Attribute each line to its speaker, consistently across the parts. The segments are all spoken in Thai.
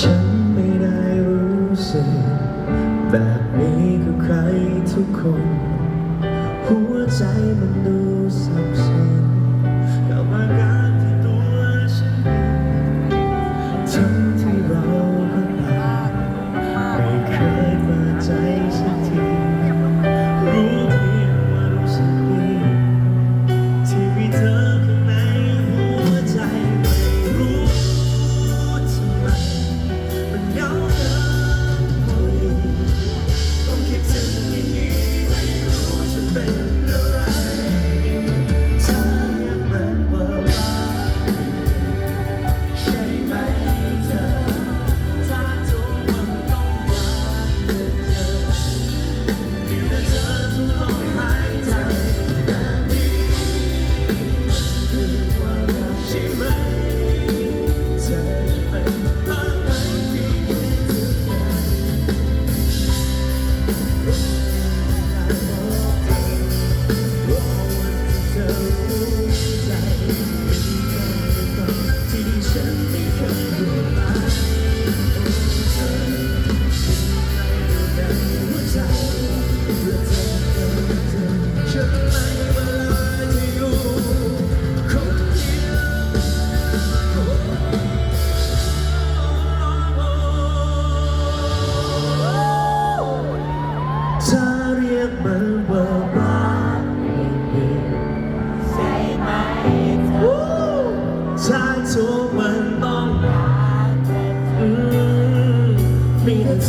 Speaker 1: ฉันไม่ได้รู้สึก แบบนี้กับใครทุกคน หัวใจมันดูสับสน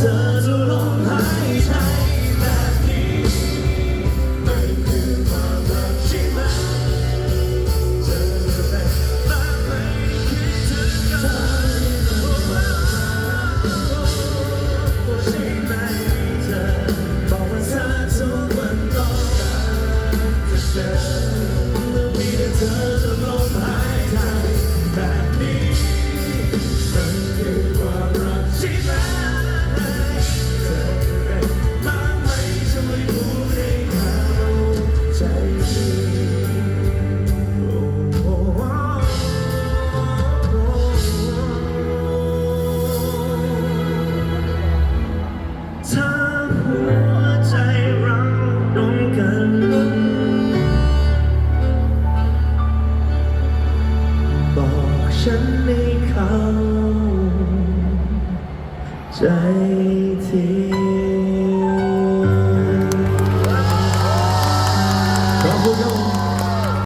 Speaker 1: sun. ใจที่